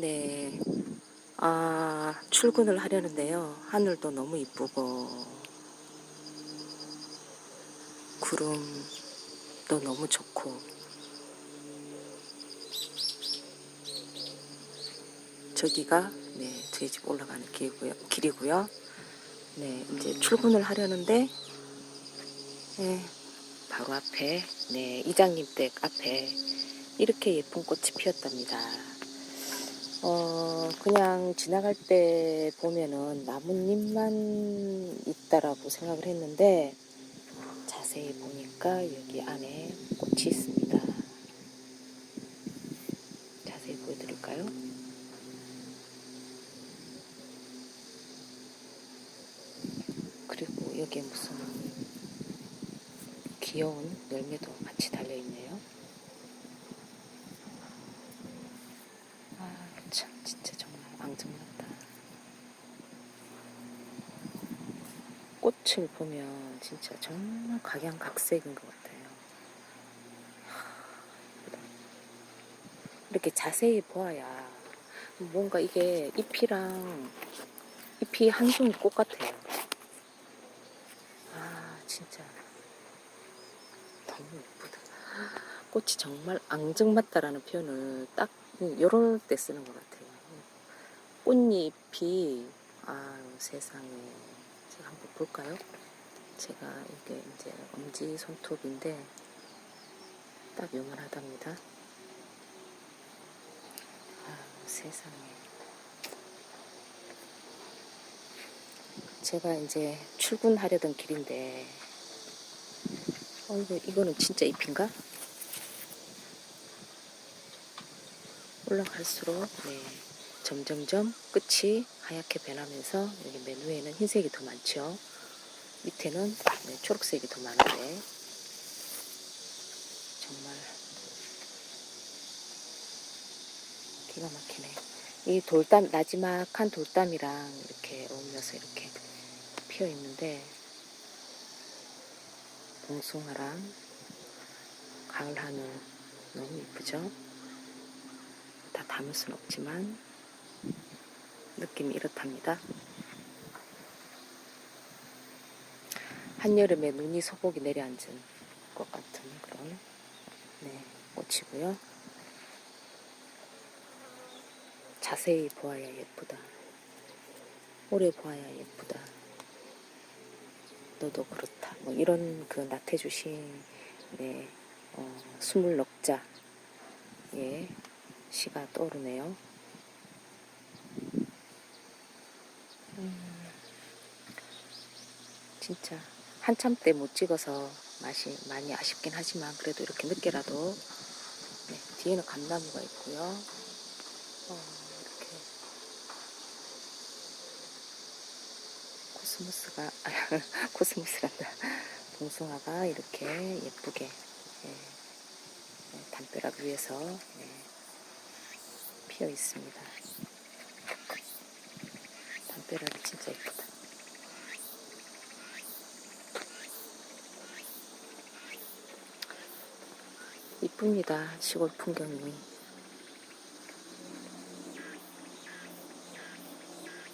네. 아, 출근을 하려는데요. 하늘도 너무 이쁘고, 구름도 너무 좋고, 저기가, 네, 저희 집 올라가는 길이고요. 길이고요. 네, 이제 출근을 하려는데, 네, 바로 앞에, 네, 이장님 댁 앞에 이렇게 예쁜 꽃이 피었답니다. 어, 그냥 지나갈 때 보면은 나뭇잎만 있다라고 생각을 했는데 자세히 보니까 여기 안에 꽃이 있습니다. 자세히 보여드릴까요? 그리고 여기에 무슨 귀여운 열매도 같이 달려있네요. 참, 진짜 정말 앙증맞다. 꽃을 보면 진짜 정말 각양각색인 것 같아요. 이렇게 자세히 보아야 뭔가 이게 잎이랑 잎이 한 송이 꽃 같아요. 아, 진짜 너무 예쁘다. 꽃이 정말 앙증맞다라는 표현을 딱 요럴 때 쓰는 것 같아요. 꽃잎이 아유 세상에 제가 한번 볼까요? 제가 이게 이제 엄지 손톱인데 딱 요만하답니다. 아유 세상에 제가 이제 출근하려던 길인데 어 이거 이거는 진짜 잎인가? 올라갈수록 네, 점점점 끝이 하얗게 변하면서 여기 맨 위에는 흰색이 더 많죠. 밑에는 네, 초록색이 더 많은데 정말 기가 막히네. 이 돌담 나지막한 돌담이랑 이렇게 어울려서 이렇게 피어 있는데 봉숭아랑 가을 하늘 너무 이쁘죠? 다 담을 순 없지만 느낌이 이렇답니다. 한여름에 눈이 소복이 내려앉은 것 같은 그런 네, 꽃이고요. 자세히 보아야 예쁘다. 오래 보아야 예쁘다. 너도 그렇다. 뭐 이런 그 나태주신 네, 어, 스물 넉자 예, 시가 떠오르네요. 음, 진짜 한참 때 못 찍어서 맛이 많이 아쉽긴 하지만 그래도 이렇게 늦게라도 네, 뒤에는 감나무가 있고요. 어, 이렇게 코스모스가 아, 코스모스란다. 봉숭아가 이렇게 예쁘게 예, 네, 담벼락 위에서 네, 피어 있습니다. 담벼락이 진짜 예쁘다. 이쁩니다. 시골 풍경이.